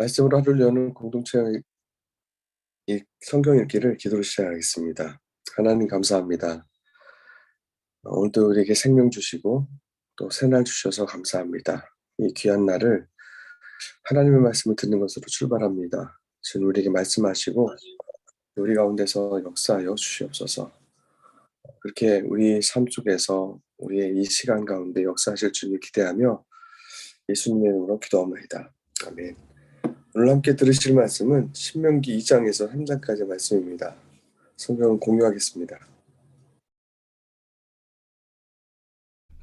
말씀으로 하루를 여는 공동체의 이 성경 읽기를 기도로 시작하겠습니다. 하나님 감사합니다. 오늘도 우리에게 생명 주시고 또 새날 주셔서 감사합니다. 이 귀한 날을 하나님의 말씀을 듣는 것으로 출발합니다. 지금 우리에게 말씀하시고 우리 가운데서 역사하여 주시옵소서. 그렇게 우리 삶 속에서 우리의 이 시간 가운데 역사하실 주님 기대하며 예수님의 이름으로 기도합니다. 아멘. 오늘 함께 들으실 말씀은 신명기 2장에서 3장까지 말씀입니다. 성경 공유하겠습니다.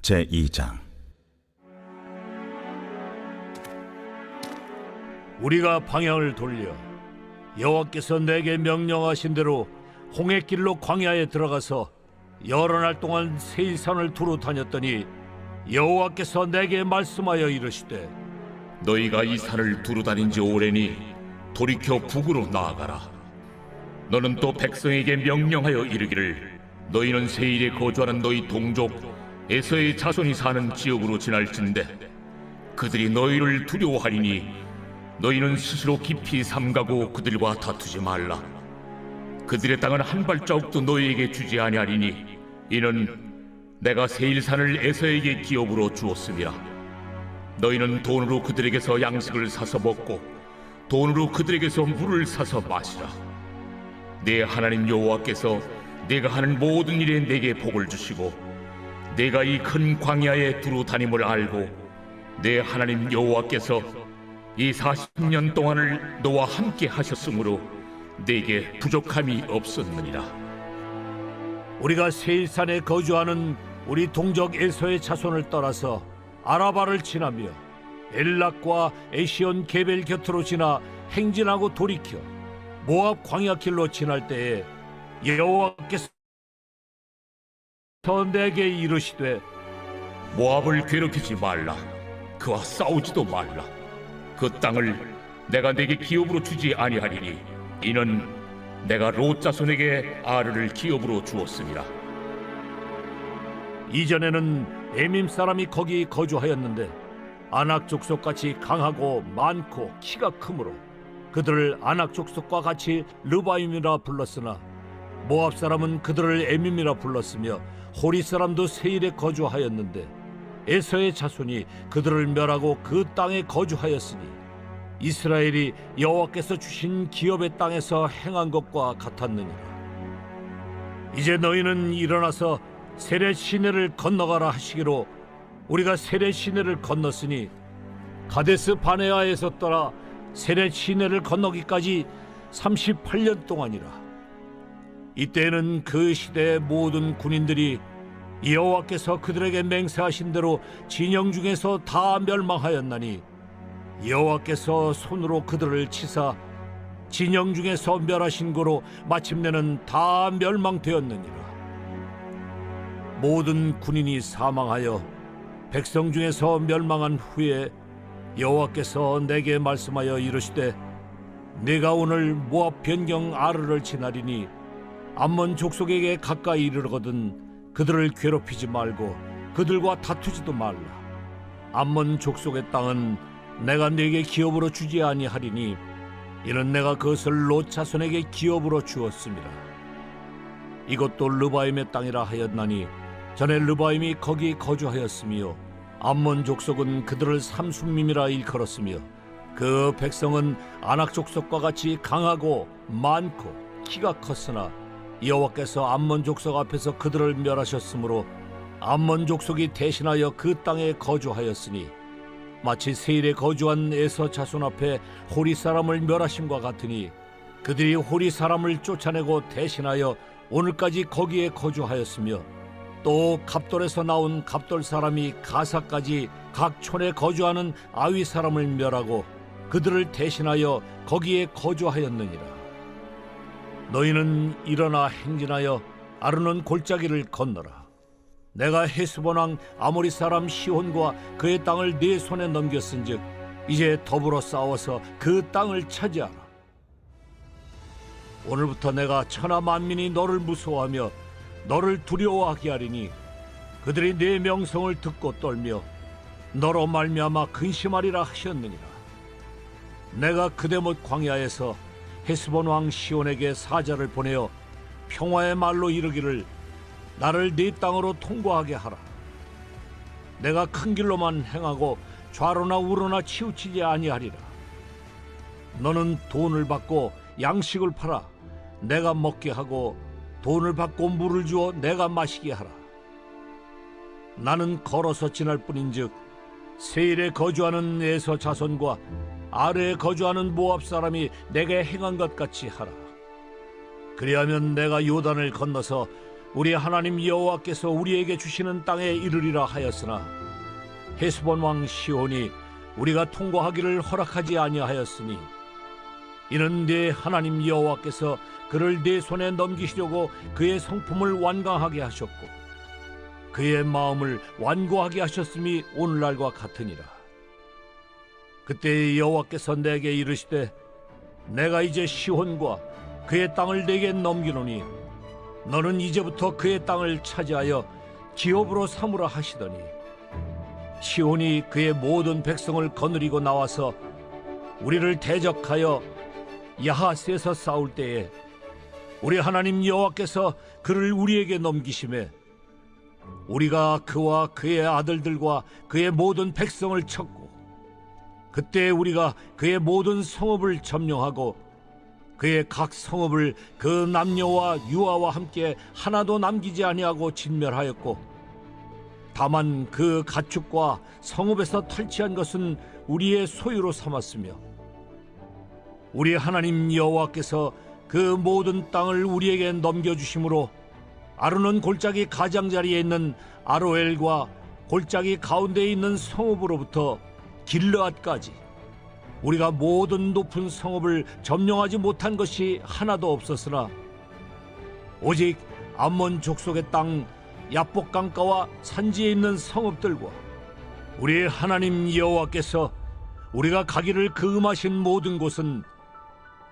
제 2장 우리가 방향을 돌려 여호와께서 내게 명령하신 대로 홍해길로 광야에 들어가서 여러 날 동안 세일산을 두루 다녔더니 여호와께서 내게 말씀하여 이르시되 너희가 이 산을 두루 다닌 지 오래니 돌이켜 북으로 나아가라. 너는 또 백성에게 명령하여 이르기를 너희는 세일에 거주하는 너희 동족 에서의 자손이 사는 지역으로 지날진대 그들이 너희를 두려워하리니 너희는 스스로 깊이 삼가고 그들과 다투지 말라. 그들의 땅은 한 발자국도 너희에게 주지 아니하리니 이는 내가 세일산을 에서에게 기업으로 주었음이라. 너희는 돈으로 그들에게서 양식을 사서 먹고 돈으로 그들에게서 물을 사서 마시라. 내 하나님 여호와께서 내가 하는 모든 일에 내게 복을 주시고 내가 이 큰 광야에 두루 다님을 알고 내 하나님 여호와께서 이 40년 동안을 너와 함께 하셨으므로 내게 부족함이 없었느니라. 우리가 세일산에 거주하는 우리 동족 에서의 자손을 떠나서 아라바를 지나며 엘락과 에시온 게벨 곁으로 지나 행진하고 돌이켜 모압 광야 길로 지날 때에 여호와께서 내게 이르시되 모압을 괴롭히지 말라. 그와 싸우지도 말라. 그 땅을 내가 내게 기업으로 주지 아니하리니 이는 내가 롯 자손에게 아르를 기업으로 주었습니다. 이전에는 에밈 사람이 거기 거주하였는데 아낙 족속 같이 강하고 많고 키가 크므로 그들을 아낙 족속과 같이 르바임이라 불렀으나 모압 사람은 그들을 에밈이라 불렀으며 호리 사람도 세일에 거주하였는데 에서의 자손이 그들을 멸하고 그 땅에 거주하였으니 이스라엘이 여호와께서 주신 기업의 땅에서 행한 것과 같았느니라. 이제 너희는 일어나서 세례 시내를 건너가라 하시기로 우리가 세례 시내를 건넜으니 가데스 바네아에서 떠나 세례 시내를 건너기까지 38년 동안이라. 이때는 그 시대의 모든 군인들이 여호와께서 그들에게 맹세하신 대로 진영 중에서 다 멸망하였나니 여호와께서 손으로 그들을 치사 진영 중에서 멸하신 거로 마침내는 다 멸망되었느니라 모든 군인이 사망하여 백성 중에서 멸망한 후에 여호와께서 내게 말씀하여 이르시되 내가 오늘 모압 변경 아르를 지나리니 암몬 족속에게 가까이 이르거든 그들을 괴롭히지 말고 그들과 다투지도 말라. 암몬 족속의 땅은 내가 네게 기업으로 주지 아니하리니 이는 내가 그것을 롯 자손에게 기업으로 주었습니다. 이것도 르바임의 땅이라 하였나니 전에 르바임이 거기 거주하였으며 암몬 족속은 그들을 삼순밈이라 일컬었으며 그 백성은 아낙 족속과 같이 강하고 많고 키가 컸으나 여호와께서 암몬 족속 앞에서 그들을 멸하셨으므로 암몬 족속이 대신하여 그 땅에 거주하였으니 마치 세일에 거주한 에서 자손 앞에 호리 사람을 멸하심과 같으니 그들이 호리 사람을 쫓아내고 대신하여 오늘까지 거기에 거주하였으며 또 갑돌에서 나온 갑돌 사람이 가사까지 각 촌에 거주하는 아위 사람을 멸하고 그들을 대신하여 거기에 거주하였느니라. 너희는 일어나 행진하여 아르논 골짜기를 건너라. 내가 헤스본 왕 아모리 사람 시혼과 그의 땅을 네 손에 넘겼은즉 이제 더불어 싸워서 그 땅을 차지하라. 오늘부터 내가 천하 만민이 너를 무서워하며 너를 두려워하게 하리니 그들이 네 명성을 듣고 떨며 너로 말미암아 근심하리라 하셨느니라 내가 그대못 광야에서 헤스본 왕 시온에게 사자를 보내어 평화의 말로 이르기를 나를 네 땅으로 통과하게 하라. 내가 큰 길로만 행하고 좌로나 우로나 치우치지 아니하리라. 너는 돈을 받고 양식을 팔아 내가 먹게 하고 돈을 받고 물을 주어 내가 마시게 하라. 나는 걸어서 지날 뿐인즉 세일에 거주하는 에서 자손과 아래에 거주하는 모압 사람이 내게 행한 것 같이 하라. 그리하면 내가 요단을 건너서 우리 하나님 여호와께서 우리에게 주시는 땅에 이르리라 하였으나 헤스본 왕 시온이 우리가 통과하기를 허락하지 아니하였으니 이는 네 하나님 여호와께서 그를 네 손에 넘기시려고 그의 성품을 완강하게 하셨고 그의 마음을 완고하게 하셨음이 오늘날과 같으니라. 그때 여호와께서 내게 이르시되 내가 이제 시혼과 그의 땅을 내게 넘기노니 너는 이제부터 그의 땅을 차지하여 기업으로 삼으라 하시더니 시온이 그의 모든 백성을 거느리고 나와서 우리를 대적하여 야하스에서 싸울 때에 우리 하나님 여호와께서 그를 우리에게 넘기심에 우리가 그와 그의 아들들과 그의 모든 백성을 쳤고 그때 우리가 그의 모든 성읍을 점령하고 그의 각 성읍을 그 남녀와 유아와 함께 하나도 남기지 아니하고 진멸하였고 다만 그 가축과 성읍에서 탈취한 것은 우리의 소유로 삼았으며 우리 하나님 여호와께서 그 모든 땅을 우리에게 넘겨주심으로 아르논 골짜기 가장자리에 있는 아로엘과 골짜기 가운데에 있는 성읍으로부터 길르앗까지 우리가 모든 높은 성읍을 점령하지 못한 것이 하나도 없었으나 오직 암몬 족속의 땅 야복 강가와 산지에 있는 성읍들과 우리 하나님 여호와께서 우리가 가기를 금하신 모든 곳은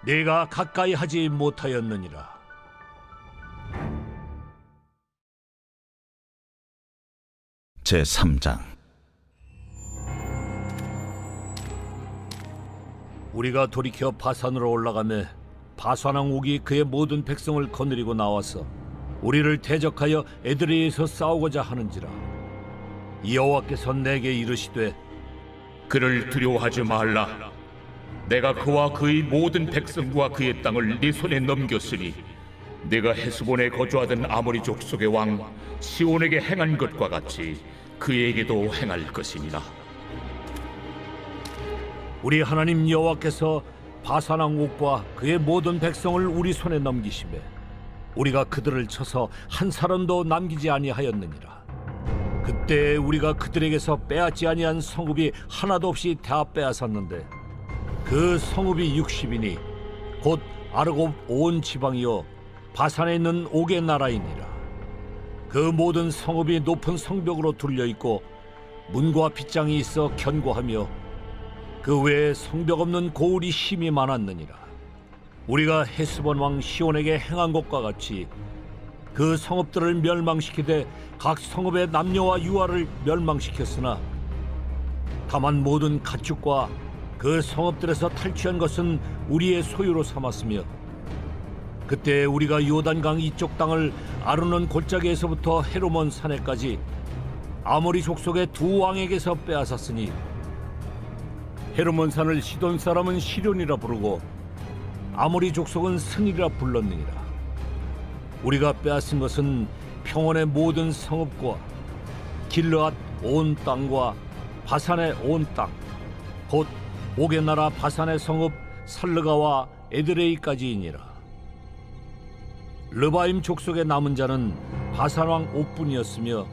내가 가까이 하지 못하였느니라. 제 3장 우리가 돌이켜 바산으로 올라가매 바산왕 옥이 그의 모든 백성을 거느리고 나와서 우리를 대적하여 에드레에서 싸우고자 하는지라 여호와께서 내게 이르시되 그를 두려워하지 말라. 내가 그와 그의 모든 백성과 그의 땅을 네 손에 넘겼으니 내가 헤스본에 거주하던 아모리 족속의 왕 시온에게 행한 것과 같이 그에게도 행할 것이니라. 우리 하나님 여호와께서 바산왕 옥과 그의 모든 백성을 우리 손에 넘기심에 우리가 그들을 쳐서 한 사람도 남기지 아니하였느니라 그때 우리가 그들에게서 빼앗지 아니한 성읍이 하나도 없이 다 빼앗았는데 그 성읍이 60이니 곧 아르곱 온 지방이요 바산에 있는 옥의 나라이니라 그 모든 성읍이 높은 성벽으로 둘려 있고 문과 빗장이 있어 견고하며 그 외에 성벽 없는 고울이 힘이 많았느니라. 우리가 헤스본 왕 시온에게 행한 것과 같이 그 성읍들을 멸망시키되 각 성읍의 남녀와 유아를 멸망시켰으나 다만 모든 가축과 그 성읍들에서 탈취한 것은 우리의 소유로 삼았으며 그때 우리가 요단강 이쪽 땅을 아르논 골짜기에서부터 헤로몬 산에까지 아모리 족속의 두 왕에게서 빼앗았으니 헤르몬 산을 시돈 사람은 시련이라 부르고 아모리 족속은 승이라 불렀느니라. 우리가 빼앗은 것은 평원의 모든 성읍과 길르앗 온 땅과 바산의 온 땅, 곧 옥의 나라 바산의 성읍 살르가와 에드레이까지이니라. 르바임 족속의 남은 자는 바산 왕 옥뿐이었으며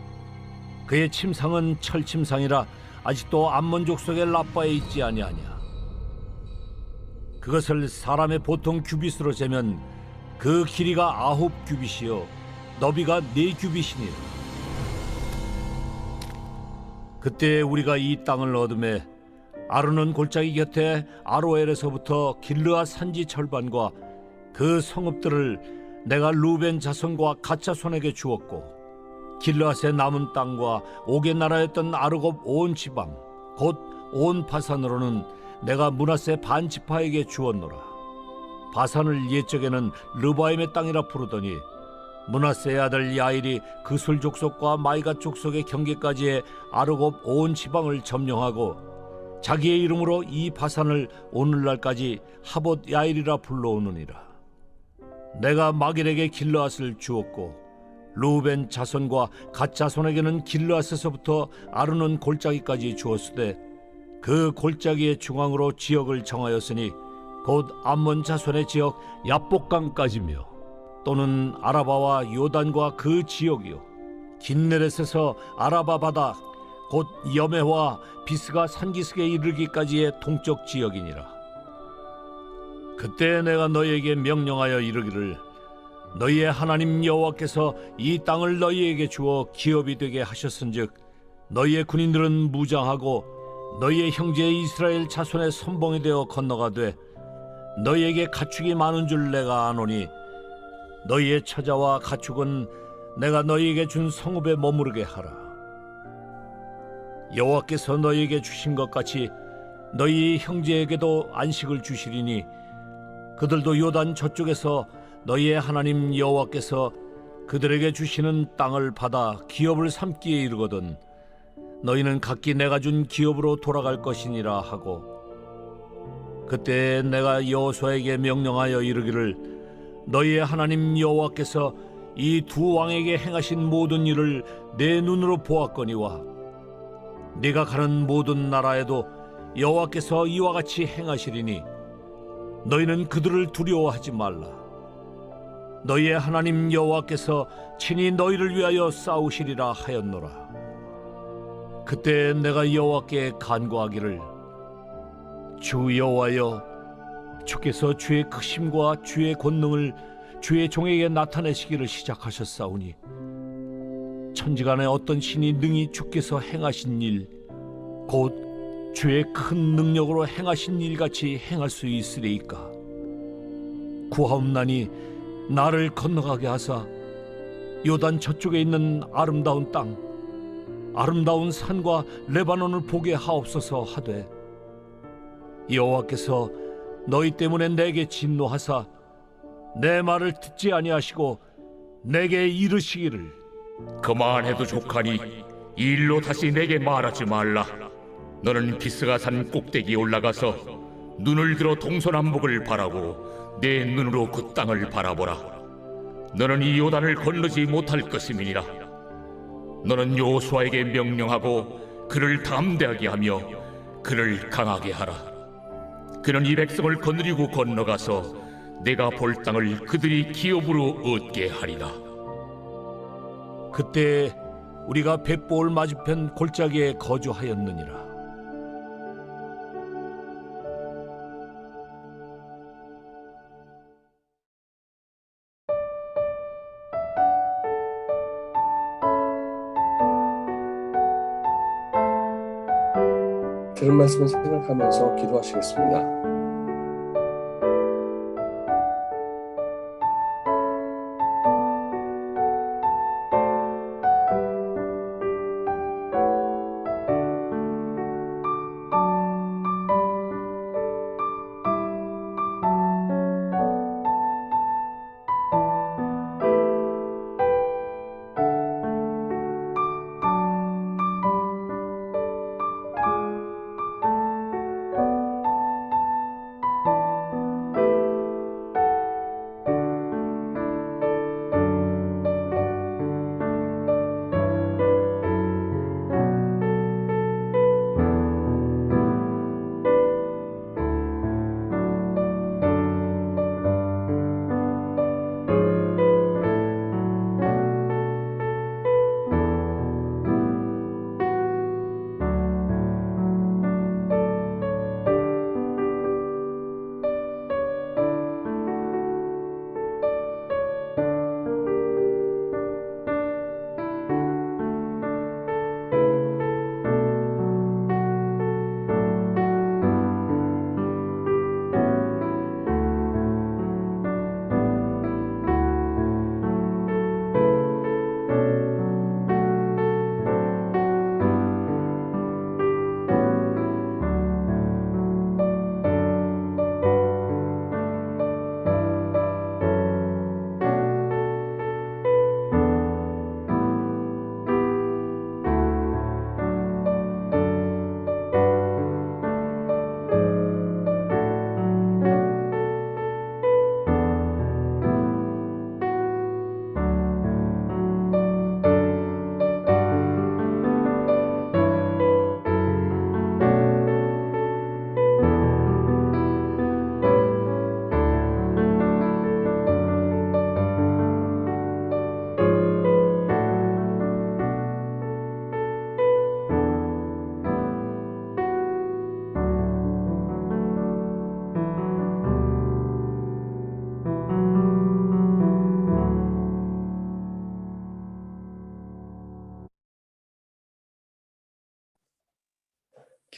그의 침상은 철침상이라 아직도 암몬 족속의 라빠에 있지 아니하냐. 그것을 사람의 보통 규빗으로 재면 그 길이가 아홉 규빗이요 너비가 네 규빗이니라. 그때 우리가 이 땅을 얻음에 아르논 골짜기 곁에 아로엘에서부터 길르아 산지 절반과 그 성읍들을 내가 루벤 자손과 가차 손에게 주었고 길르앗의 남은 땅과 옥의 나라였던 아르곱 온 지방 곧 온 바산으로는 내가 문하세 반지파에게 주었노라. 바산을 옛적에는 르바임의 땅이라 부르더니 문하세의 아들 야일이 그술 족속과 마이가 족속의 경계까지의 아르곱 온 지방을 점령하고 자기의 이름으로 이 바산을 오늘날까지 하봇 야일이라 불러오느니라. 내가 마길에게 길르앗을 주었고 루벤 자손과 갓 자손에게는 길르앗에서부터 아르논 골짜기까지 주었으되 그 골짜기의 중앙으로 지역을 정하였으니 곧 암몬 자손의 지역 야복강까지며 또는 아라바와 요단과 그 지역이요 긴네렛에서 아라바 바다 곧 여메와 비스가 산기슭에 이르기까지의 동쪽 지역이니라. 그때 내가 너희에게 명령하여 이르기를 너희의 하나님 여호와께서 이 땅을 너희에게 주어 기업이 되게 하셨은즉 너희의 군인들은 무장하고 너희의 형제 이스라엘 자손의 선봉이 되어 건너가되 너희에게 가축이 많은 줄 내가 아노니 너희의 처자와 가축은 내가 너희에게 준 성읍에 머무르게 하라 여호와께서 너희에게 주신 것 같이 너희 형제에게도 안식을 주시리니 그들도 요단 저쪽에서 너희의 하나님 여호와께서 그들에게 주시는 땅을 받아 기업을 삼기에 이르거든 너희는 각기 내가 준 기업으로 돌아갈 것이니라 하고 그때 내가 여호수아에게 명령하여 이르기를 너희의 하나님 여호와께서 이 두 왕에게 행하신 모든 일을 내 눈으로 보았거니와 네가 가는 모든 나라에도 여호와께서 이와 같이 행하시리니 너희는 그들을 두려워하지 말라. 너희의 하나님 여호와께서 친히 너희를 위하여 싸우시리라 하였노라. 그때 내가 여호와께 간구하기를 주 여호와여 주께서 주의 크심과 주의 권능을 주의 종에게 나타내시기를 시작하셨사오니 천지간에 어떤 신이 능히 주께서 행하신 일 곧 주의 큰 능력으로 행하신 일 같이 행할 수 있으리이까? 구하옵나니 나를 건너가게 하사 요단 저쪽에 있는 아름다운 땅 아름다운 산과 레바논을 보게 하옵소서 하되 여호와께서 너희 때문에 내게 진노하사 내 말을 듣지 아니하시고 내게 이르시기를 그만해도 족하니 이 일로 다시 내게 말하지 말라. 너는 비스가 산 꼭대기에 올라가서 눈을 들어 동서남북을 바라고 내 눈으로 그 땅을 바라보라. 너는 이 요단을 건너지 못할 것임이니라. 너는 요수아에게 명령하고 그를 담대하게 하며 그를 강하게 하라. 그는 이 백성을 거느리고 건너가서 내가 볼 땅을 그들이 기업으로 얻게 하리라. 그때 우리가 벳볼 맞은편 골짜기에 거주하였느니라 들은 말씀을 생각하면서 기도하시겠습니다.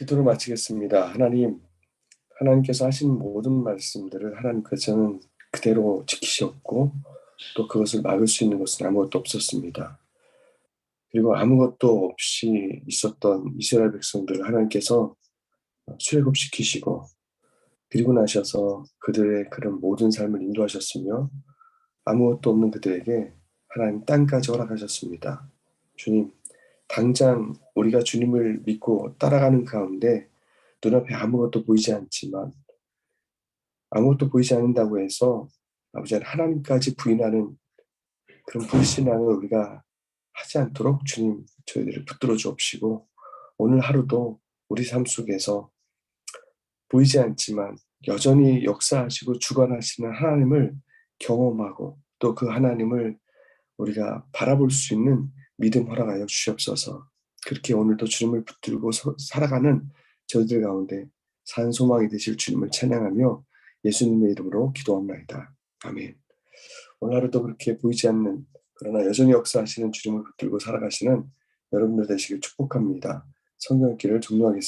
기도를 마치겠습니다. 하나님, 하나님께서 하신 모든 말씀들을 하나님께서는 그대로 지키셨고 또 그것을 막을 수 있는 것은 아무것도 없었습니다. 그리고 아무것도 없이 있었던 이스라엘 백성들을 하나님께서 출애굽시키시고 그리고 나셔서 그들의 그런 모든 삶을 인도하셨으며 아무것도 없는 그들에게 하나님 땅까지 허락하셨습니다. 주님, 당장 우리가 주님을 믿고 따라가는 가운데 눈앞에 아무것도 보이지 않지만 아무것도 보이지 않는다고 해서 아버지 하나님까지 부인하는 그런 불신앙을 우리가 하지 않도록 주님 저희들을 붙들어 주옵시고 오늘 하루도 우리 삶 속에서 보이지 않지만 여전히 역사하시고 주관하시는 하나님을 경험하고 또 그 하나님을 우리가 바라볼 수 있는 믿음 허락하여 주시옵소서. 그렇게 오늘도 주님을 붙들고 서- 살아가는 저희들 가운데 산 소망이 되실 주님을 찬양하며 예수님의 이름으로 기도합나이다. 아멘. 오늘 하루도 그렇게 보이지 않는 그러나 여전히 역사하시는 주님을 붙들고 살아가시는 여러분들 되시길 축복합니다. 성경 읽기를 종료하겠습니다.